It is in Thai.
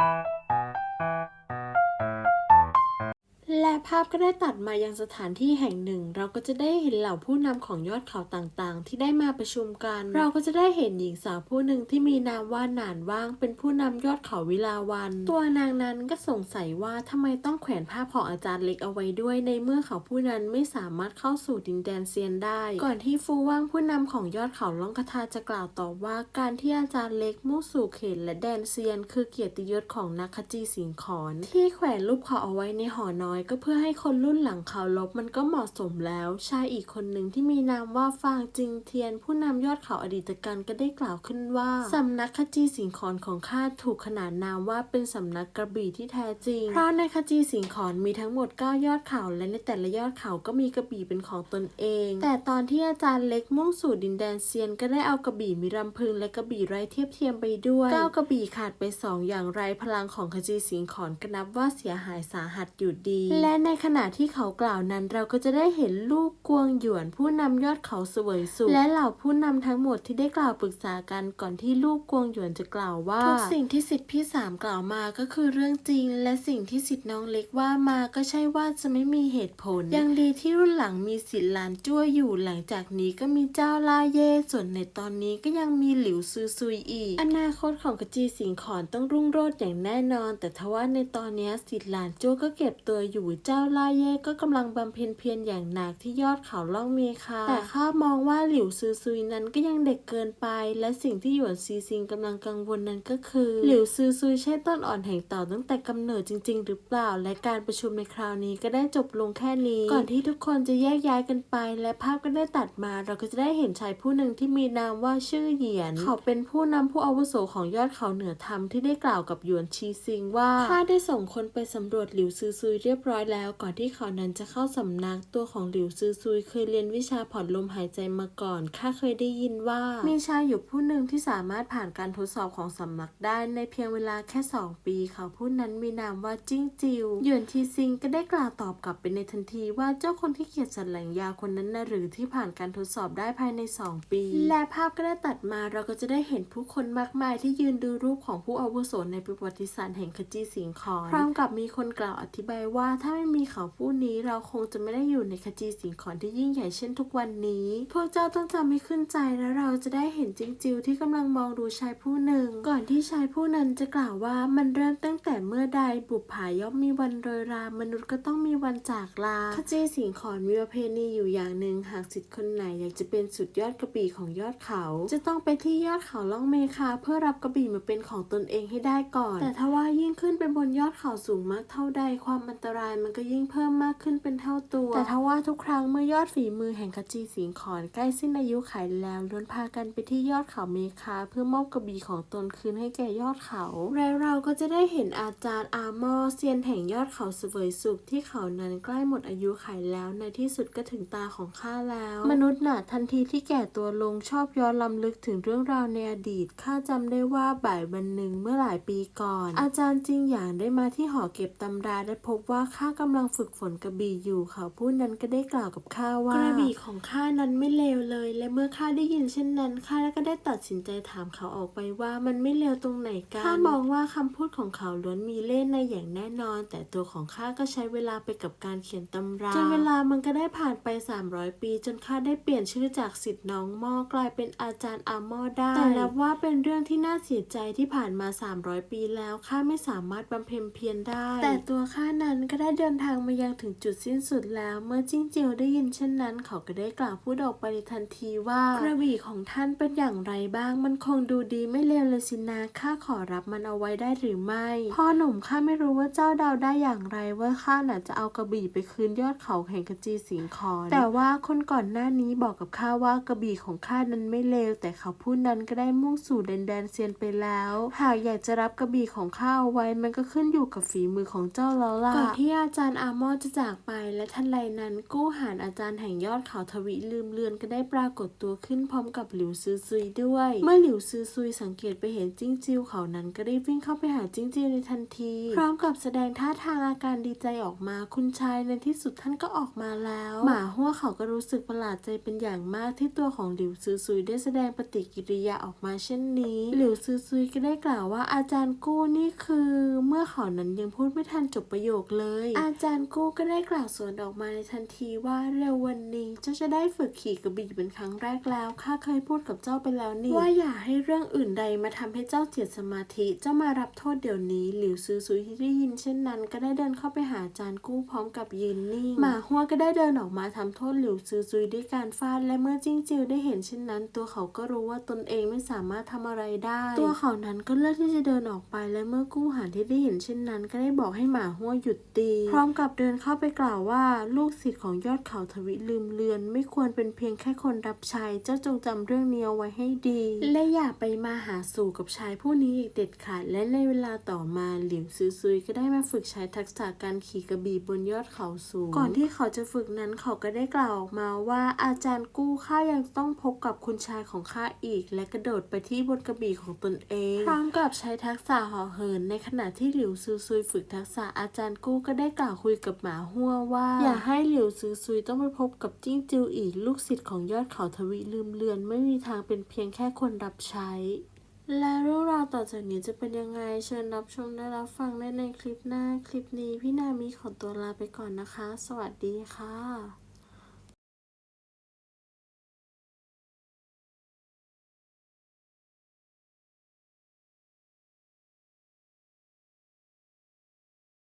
แภาพก็ได้ตัดมายังสถานที่แห่งหนึ่ง เราก็จะได้เห็นเหล่าผู้นำของยอดเขาต่างๆ ที่ได้มาประชุมกัน เราก็จะได้เห็นหญิงสาวผู้หนึ่งที่มีนามว่าหนานว่าง เป็นผู้นำยอดเขาวิลาวัน ตัวนางนั้นก็สงสัยว่าทำไมต้องแขวนภาพของอาจารย์เล็กเอาไว้ด้วย ในเมื่อเขาผู้นั้นไม่สามารถเข้าสู่ดินแดนเซียนได้ ก่อนที่ฟูว่างผู้นำของยอดเขาล่องคาทาจะกล่าวต่อว่าการที่อาจารย์เล็กมุ่งสู่เขตและแดนเซียน คือเกียรติยศของนักขจีสิงขอนที่แขวนรูปเขาเอาไว้ในหอน้อยก็เพื่อื่อให้คนรุ่นหลังเขาลบมันก็เหมาะสมแล้ว ชายอีกคนหนึ่งที่มีนามว่าฟางจิงเทียน ผู้นำยอดเขาอดีตการก็ได้กล่าวขึ้นว่าสำนักขจีสิงขอนของข้าถูกขนานนามว่าเป็นสำนักกระบี่ที่แท้จริง เพราะในขจีสิงขอนมีทั้งหมด 9 ยอดเขาและในแต่ละยอดเขาก็มีกระบี่เป็นของตนเอง แต่ตอนที่อาจารย์เล็กมุ่งสู่ดินแดนเซียน ก็ได้เอากระบี่มีรำพึงและกระบี่ไร้เทียบเทียมไปด้วยเก้ากระบี่ขาดไปสองอย่างไรพลังของขจีสิงขอนก็นับว่าเสียหายสาหัสอยู่ดีและในขณะที่เขากล่าวนั้นเราก็จะได้เห็นลูกกวงหยวน ผู้นำยอดเขาเสวยสุขและเหล่าผู้นำทั้งหมดที่ได้กล่าวปรึกษากันก่อนที่ลูกกวงหยวนจะกล่าวว่าทุกสิ่งที่สิทธิพี่สามกล่าวมาก็คือเรื่องจริง และสิ่งที่สิทธิน้องเล็กว่ามาก็ใช่ว่าจะไม่มีเหตุผล ยังดีที่รุ่นหลังมีสิทธิหลานจ้วอยู่หลังจากนี้ก็มีเจ้าลาเย่ส่วนในตอนนี้ก็ยังมีหลิวซือซุยอีก อนาคตของกระจีสิงขอนต้องรุ่งโรจน์อย่างแน่นอน แต่ทว่าในตอนนี้สิทธิหลานจ้วก็เก็บตัวอยู่เจ้าลาเย่ก็กำลังบำเพ็ญเพียรอย่างหนักที่ยอดเขาล่องเมคาแต่ข้ามองว่าหลิวซือซุยนั้นก็ยังเด็กเกินไป และสิ่งที่หยวนซีซิงกำลังกังวลนั้นก็คือ หลิวซือซุยใช่ต้นอ่อนแห่งเต่าตั้งแต่กำเนิดจริง ๆ หรือเปล่า และการประชุมในคราวนี้ก็ได้จบลงแค่นี้ ก่อนที่ทุกคนจะแยกย้ายกันไป และภาพก็ได้ตัดมา เราก็จะได้เห็นชายผู้หนึ่งที่มีนามว่าชื่อเหยียน เขาเป็นผู้นำผู้อาวุโสของยอดเขาเหนือธรรมที่ได้กล่าวกับหยวนชีซิงว่าข้าได้ส่งคนไปสำรวจหลิวซือซุยเรียบร้อยแล้วแล้วก่อนที่เขานั้นจะเข้าสำนักตัวของหลิวซือซุยเคยเรียนวิชาผ่อนลมหายใจมาก่อนข้าเคยได้ยินว่า มีชายอยู่ผู้หนึ่งที่สามารถผ่านการทดสอบของสำนักได้ในเพียงเวลาแค่ 2 ปี เขาผู้นั้นมีนามว่าจิ้งจิวหยวนทีซิงก็ได้กล่าวตอบกลับไปในทันทีว่าเจ้าคนที่เขียนสันแหลงยาคนนั้นนะหรือที่ผ่านการทดสอบได้ภายใน 2 ปี และภาพก็ได้ตัดมาเราก็จะได้เห็นผู้คนมากมายที่ยืนดูรูปของผู้อาวุโสในประวัติศาสตร์แห่งขจีสิงขอนพร้อมกับมีคนกล่าวอธิบายว่าถ้าไม่มีเขาผู้นี้เราคงจะไม่ได้อยู่ในขจีสิงขอนที่ยิ่งใหญ่เช่นทุกวันนี้ พวกเจ้าต้องจำให้ขึ้นใจและเราจะได้เห็นจิงจิวที่กำลังมองดูชายผู้หนึ่ง ก่อนที่ชายผู้นั้นจะกล่าวว่ามันเริ่มตั้งแต่เมื่อใดบุปผาย่อมมีวันโรยรามนุษย์ก็ต้องมีวันจากลาขจีสิงขอนมีประเพณีอยู่อย่างหนึ่งหากสิทธิ์คนไหนอยากจะเป็นสุดยอดกระบี่ของยอดเขา จะต้องไปที่ยอดเขาล่องเมคาเพื่อรับกระบี่มาเป็นของตนเองให้ได้ก่อน แต่ถ้าว่ายิ่งขึ้นไปบนยอดเขาสูงมากเท่าใดความอันตรายมันก็ก็ยิ่งเพิ่มมากขึ้นเป็นเท่าตัว แต่ถ้าว่าทุกครั้งเมื่อยอดฝีมือแห่งขจีสิงขอนใกล้สิ้นอายุขัยแล้วล้วนพากันไปที่ยอดเขาเมคา เพื่อมอบกระบี่ของตนคืนให้แก่ยอดเขา และเราก็จะได้เห็นอาจารย์อาร์มอเซียนแห่งยอดเขาเสวยสุขที่เขานั้นใกล้หมดอายุขัยแล้วในที่สุดก็ถึงตาของข้าแล้ว มนุษย์น่ะทันทีที่แก่ตัวลงชอบย้อนลำลึกถึงเรื่องราวในอดีตข้าจำได้ว่าบ่ายวันหนึ่งเมื่อหลายปีก่อน อาจารย์จริงอย่างได้มาที่หอเก็บตำราและพบว่าข้ากำลังฝึกฝนกระบี่อยู่เขาผู้นั้นก็ได้กล่าวกับข้าว่ากระบี่ของข้านั้นไม่เลวเลย และเมื่อข้าได้ยินเช่นนั้นข้าก็ได้ตัดสินใจถามเขาออกไปว่ามันไม่เลวตรงไหนกันข้ามองว่าคำพูดของเขาล้วนมีเล่ห์ในอย่างแน่นอน แต่ตัวของข้าก็ใช้เวลาไปกับการเขียนตำราจนเวลามันก็ได้ผ่านไป 300 ปี จนข้าได้เปลี่ยนชื่อจากสิทธิ์น้องม่อกลายเป็นอาจารย์อาหมอได้แต่นับว่าเป็นเรื่องที่น่าเสียใจที่ผ่านมา 300 ปีแล้วข้าไม่สามารถบำเพ็ญเพียรได้ แต่ตัวข้านั้นก็ได้เดินทางมายังถึงจุดสิ้นสุดแล้ว เมื่อจิ้งเจียวได้ยินเช่นนั้น เขาก็ได้กล่าวพูดออกไปในทันทีว่ากระบี่ของท่านเป็นอย่างไรบ้าง มันคงดูดีไม่เลวเลยสินะข้าขอรับมันเอาไว้ได้หรือไม่ พ่อหนุ่มข้าไม่รู้ว่าเจ้าเดาได้อย่างไรว่าข้าน่ะจะเอากระบี่ไปคืนยอดเขาแห่งกระจีสิงคอนแต่ว่าคนก่อนหน้านี้บอกกับข้าว่ากระบี่ของข้านั้นไม่เลว แต่เขาผู้นั้นก็ได้มุ่งสู่แดนแดนเซียนไปแล้ว หากอยากจะรับกระบี่ของข้าเอาไว้มันก็ขึ้นอยู่กับฝีมือของเจ้าแล้วล่ะก่อนที่อาจารย์ารย์อามอจะจากไปและทันใดนั้นกู้หานอาจารย์แห่งยอดเขาทวิลืมเลือนก็ได้ปรากฏตัวขึ้นพร้อมกับหลิวซือซุยด้วย เมื่อหลิวซือซุยสังเกตไปเห็นจิ้งจิวเขานั้นก็ได้วิ่งเข้าไปหาจิ้งจิวในทันที พร้อมกับแสดงท่าทางอาการดีใจออกมาคุณชายในที่สุดท่านก็ออกมาแล้ว หมาหัวเขาก็รู้สึกประหลาดใจเป็นอย่างมากที่ตัวของหลิวซือซุยได้แสดงปฏิกิริยาออกมาเช่นนี้ หลิวซือซุยก็ได้กล่าวว่าอาจารย์กู้นี่คือ เมื่อเขานั้นยังพูดไม่ทันจบประโยคเลยอาาจารย์กู้ก็ได้กล่าวสวนออกมาในทันทีว่าเร็ววันนี้เจ้าจะได้ฝึกขี่กระบี่เป็นครั้งแรกแล้วข้าเคยพูดกับเจ้าไปแล้วนี่ ว่าอย่าให้เรื่องอื่นใดมาทำให้เจ้าเสียสมาธิ เจ้ามารับโทษเดี๋ยวนี้ หลิวซือซุยที่ได้ยินเช่นนั้น ก็ได้เดินเข้าไปหาอาจารย์กู้พร้อมกับยืนนิ่งหมาหัวก็ได้เดินออกมาทำโทษหลิวซือซุยด้วยการฟาดและเมื่อจิ้งจิวได้เห็นเช่นนั้น ตัวเขาก็รู้ว่าตนเองไม่สามารถทำอะไรได้ ตัวเขานั้นก็เลือกที่จะเดินออกไปและเมื่อกู้หานที่ได้เห็นเช่นนั้น ก็ได้บอกให้หมาหัวหยุดตีพร้อมกับเดินเข้าไปกล่าวว่า ลูกศิษย์ของยอดเขาทวิลืมเลือน ไม่ควรเป็นเพียงแค่คนรับใช้เจ้าจงจำเรื่องนี้เอาไว้ให้ดี และอย่าไปมาหาสู่กับชายผู้นี้อีกเด็ดขาดและในเวลาต่อมาหลิวซือซุยก็ได้มาฝึกใช้ทักษะการขี่กระบี่บนยอดเขาสูง ก่อนที่เขาจะฝึกนั้นเขาก็ได้กล่าวออกมาว่าอาจารย์กู้ข้ายังต้องพบกับคุณชายของข้าอีก และกระโดดไปที่บนกระบี่ของตนเอง พร้อมกับใช้ทักษะห่อเหิน ในขณะที่หลิวซือซุยฝึกทักษะอาจารย์กู้ก็ได้กล่าวคุยกับหมาหัวว่า อย่าให้หลิวซือซุยต้องไปพบกับจิ้งจิวอีกลูกศิษย์ของยอดเขาทวีลืมเลือน ไม่มีทางเป็นเพียงแค่คนรับใช้ และเรื่องราวต่อจากนี้จะเป็นยังไง เชิญรับชมและรับฟังได้ในคลิปหน้า คลิปนี้พี่นามีขอตัวลาไปก่อนนะคะ สวัสดีค่ะ